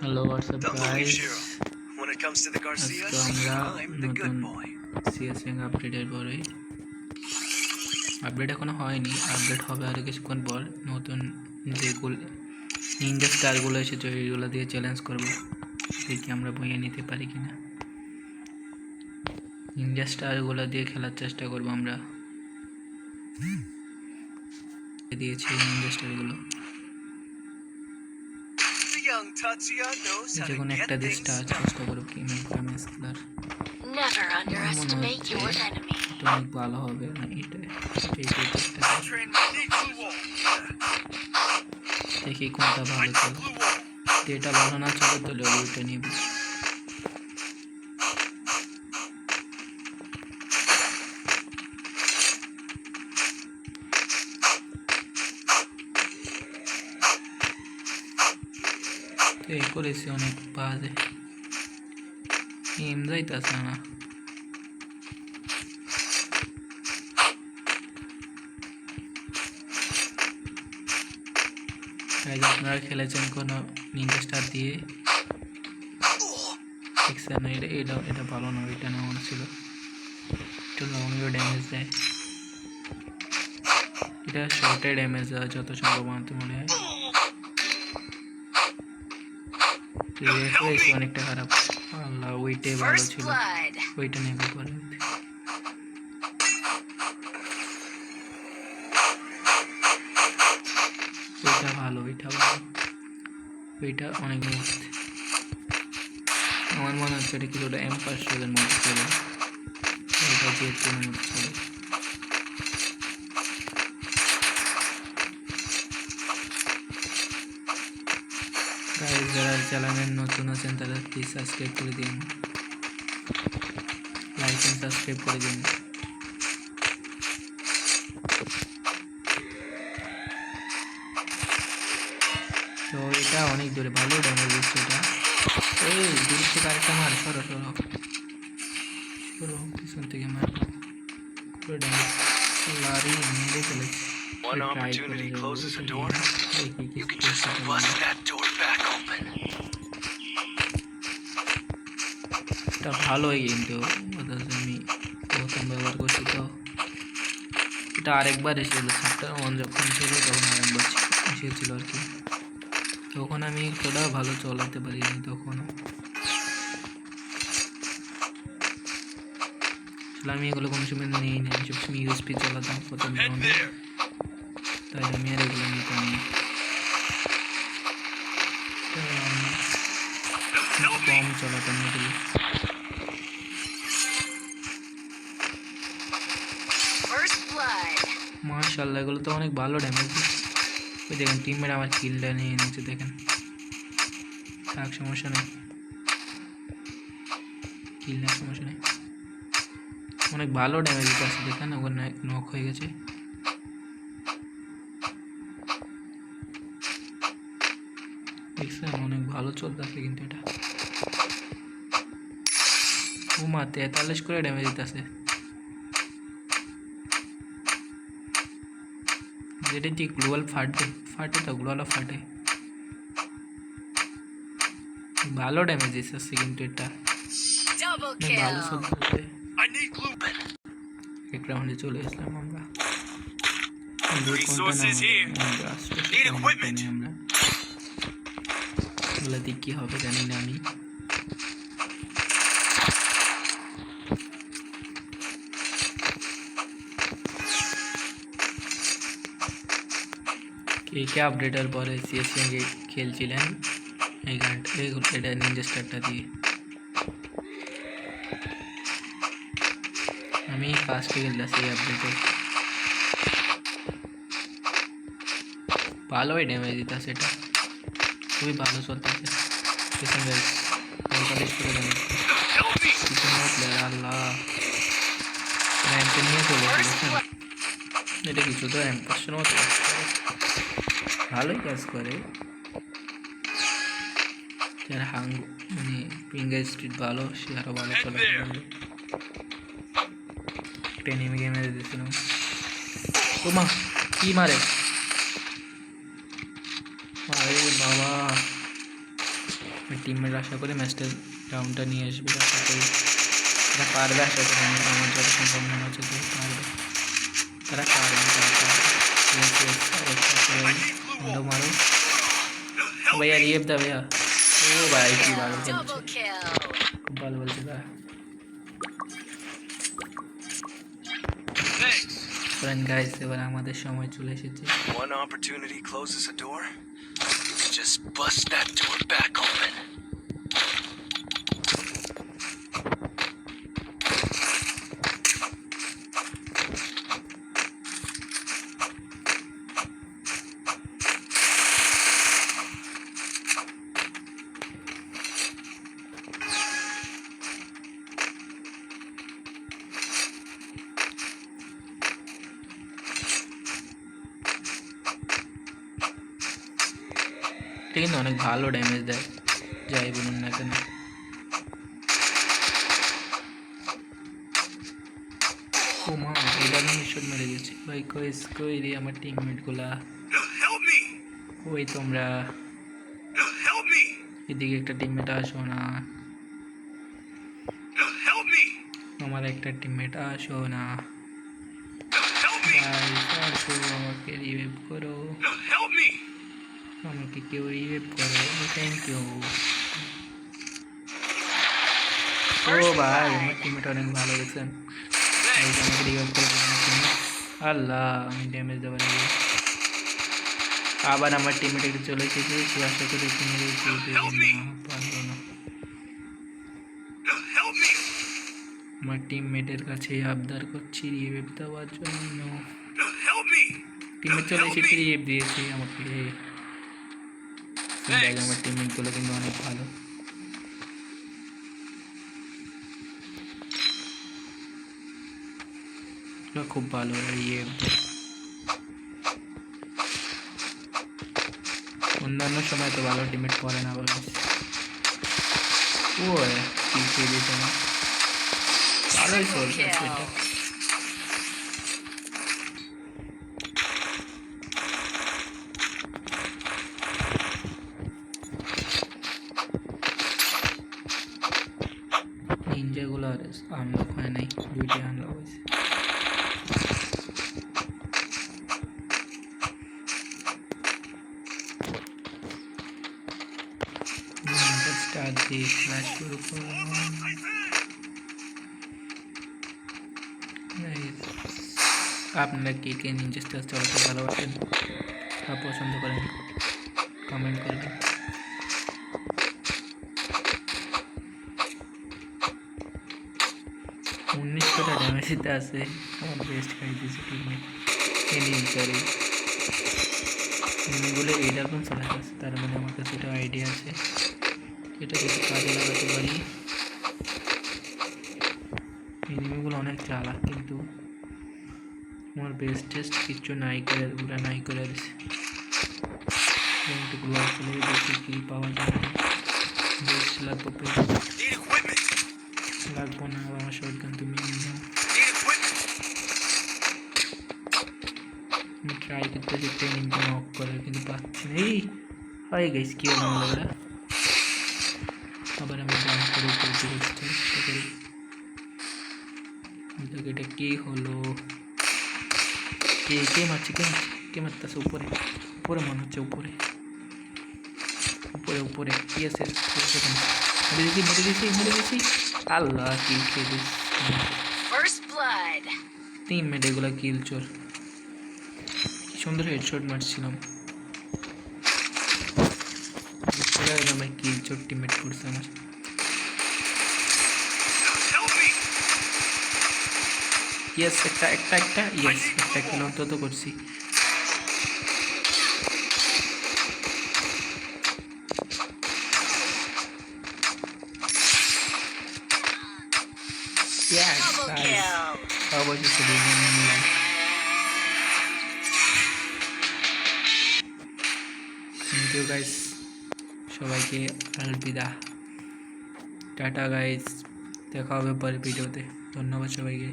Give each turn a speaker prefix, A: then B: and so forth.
A: Hello WhatsApp
B: Don't believe guys When it comes to the Garcias, I'm the good boy.
A: CS rank আপডেটের পরে update এখনও হয়নি update হবে আর কিছুক্ষণ পর। নতুন যেগুলো নিনজা স্টারগুলো এসেছে ওইগুলো দিয়ে চ্যালেঞ্জ করব। দেখি আমরা বইয়ে নিতে পারি কিনা। নিনজা স্টারগুলো দিয়ে খেলার চেষ্টা করব আমরা। দিয়েছি নিনজা স্টারগুলো যে কোনো একটা দেশ
B: টাচ.
A: চেষ্টা করব কি ম্যাচ খেলার
C: Never underestimate your enemy.
A: এটা অনেক ভালো হবে না এটা
B: Blue Wall.
A: দেখি কোনটা ভালো চলো এটা ভালো না চলে তো ওইটা নিব তো এই করেছি, অনেক বাজে। এম যাইতেছে আপনারা খেলেছেন কোনো স্টার দিয়ে, দেখছেন এটা এটা এটা ভালো না এটা নেওয়া ছিল। একটু লংয়েও ড্যামেজ দেয়। এটা শর্টে ড্যামেজ দেওয়া যত সম্ভব আমার মনে হয়। রেফারেন্স অনেকটা খারাপ। আল্লাহ ওইটাই ভালো ছিল। ওইটা নেবে পরে ওইটা ভালো ওইটা ভালো। ওইটা অনেক মস্ত। আমার মনে হচ্ছে এটা কিছুটা এম পাঁচশোদের মতো ছিল। ওইটা যে ট্রেনের মতো যারা চ্যানেলের নতুন আছেন তারা প্লিজ সাবস্ক্রাইব করে দিন। লাইক এন্ড সাবস্ক্রাইব করে দিন। তো এটা অনেক দূরে ভালো ড্যামেজ দিচ্ছে এটা। এই দূর থেকে আরেকটা মার সরো সরো। সরো পিছন থেকে মার। পুরো ড্যামেজ লারি মেরে ফেলেছে।
B: One opportunity closes a door. You can just bust that door back open.
A: এটা ভালোই কিন্তু আমি প্রথম ব্যবহার করছি তো এটা আরেকবার এসেছিল চ্যাপ্টার ওয়ান যখন ছিল তখন আরেকবার এসেছিল আর কি তখন আমি এতটা ভালো চালাতে পারিনি তখন আসলে আমি এগুলো কোনো সময় নিই না সবসময় ইউএসপি চালাতাম প্রথম. তাই আমি আর এগুলো নিতাম না কম চালাতাম এগুলো. মার্শাল্লাহ এগুলো তো অনেক ভালো ড্যামেজ ওই দেখেন টিমমেট আমার কিলটা নিয়ে এনেছে দেখেন থাক সমস্যা নেই কিল নেই সমস্যা নেই অনেক ভালো ড্যামেজ আছে দেখেন ওখানে নক হয়ে গেছে দেখছেন অনেক ভালো চলতেছে কিন্তু এটা ও তেতাল্লিশ করে ড্যামেজ দিতেছে যেটা যে গ্লোয়াল ফাটে ফাটে তো গ্লোয়াল ফাটে ভালো ড্যামেজ এসেছে কিন্তু এটা ভালো. চলতেছে. এক রাউন্ডে চলে আসলাম আমরা
B: Resources here. Need equipment.
A: আমরা কী হবে জানি না আমি। কে আপডেটের পরে সিএস সঙ্গে খেলছিলেন? এই গানটা এটা নিনজা স্টারটা দিয়ে। আমি ফার্স্টে খেলতেছি এই আপডেটে ভালোই ড্যামেজ দিতেছে এটা। খুবই ভালো চলতেছে পঁয়তাল্লিশ করে প্লেয়ার আল্লাহ। নিয়ে চলে
C: First
A: এটা কিছু তো র্যাঙ্ক পাঁচশোর মতো ভালোই কাজ করে। যার হাং মানে ফিঙ্গার স্ট্রিট ভালো সে আরও ভালো এনিমি গেমে দিয়েছিলাম। ও মা কি মারে? আরে বাবা। টিমমেট আশা করি ম্যাচটা রাউন্ডটা নিয়ে আসবে আশা করি তারা পারবে আশা করি আমার যত সম্ভব মনে হচ্ছে যে পারবে। তারা পারবে. ফ্রেন্ড গাইস এবার আমাদের সময় চলে এসেছে।
B: One opportunity closes a door. Just bust that door back open.
A: এটা কিন্তু অনেক ভালো ড্যামেজ দেয়। যাই বলুন না কেন। ও মা এটা আমি শট মেরে দিয়েছি ভাই কই কই রে আমার টিমমেটগুলা ওই তোমরা। এদিকে একটা টিমমেট আসো না! আমার একটা টিমমেট আসো না। আসো আমাকে রিভাইভ করো! আমাকে কেউ রিভাইভ করো থ্যাংক ইউ ও ভাই আমার টিমমেট অনেক ভালো আমাকে রিভাইভ করে teammate। আল্লাহ আমি ড্যামেজ দেওয়ার আবার আমার টিমমেট একটু চলে এসেছে সে আশা করে মেরে দিয়েছে না! আমার টিমমেটের কাছে আবদার করছি রিভাইভ দেওয়ার জন্য! টিমমেট চলে এসেছে রিভাইভ দিয়েছে আমাকে আমার টিমমেটগুলো কিন্তু অনেক ভালো। খুব ভালো দেয় অন্যান্য সময় তো ভালো টিমেট করে না বলে। ও কি খেয়ে দিত না ভালোই চলছে এটা নিনজাগুলো আর আনলক হয় নাই দুইটাই আনলক হয়েছে স্টার্ট দিয়ে ক্লাস শুরু করলাম Guys, আপনারা কে কে নিনজা স্টার চালাতে ভালোবাসেন বা পছন্দ করেন কমেন্ট করবেন উনিশশোটা ড্যামেজ দিতে আছে। আমার বেস্ট খাই দিয়েছে টিমে এনে সরি এনিগুলো এইরকম চালাতে আছে তার মানে আমার কাছে এটা আইডিয়া আছে। এটা কিছু কাজে লাগাতে পারি। এনিমিগুলো অনেক চালাক, কিন্তু আমার বেস্ট টেস্ট কিচ্ছু নাই করে পুরা নাই করে দিছে। একটু গ্লোভ চলে পাওয়া যায়। বেস্ট লাগবে বেস্ট
B: Need equipment!
A: লাগবো না আমার শর্ট গান তুমি নিয়ে নাও
B: Need equipment!
A: আমি ট্রাই করতেছি ট্রেনিংটা নক করার কিন্তু পাচ্ছি না এই হয়ে গেছে কি হলো আমার ওরা আবার আমি জাম্প করে উপরে দিকে চেষ্টা করি দেখো এটা কি হলো কে কে মারছে কে মারছে কে মারতেছে উপরে উপরে আছে মেরে দিয়েছি মেরে দিয়েছি মেরে দিয়েছি আল্লাহ কিল খেয়ে দিস তিন মিনিট এগুলো কিল চোর। কি সুন্দর হেডশট মারছিলাম। আমার কিল চোর টিমমেট করছে আমার। ইয়েস একটা একটা একটা ইয়েস একটা কিল অন্তত করছি।
C: kill.
A: অবশেষে দুজন নিলাম থ্যাংক ইউ গাইস সবাইকে আলবিদা টাটা গাইস দেখা হবে পরের ভিডিওতে ধন্যবাদ সবাইকে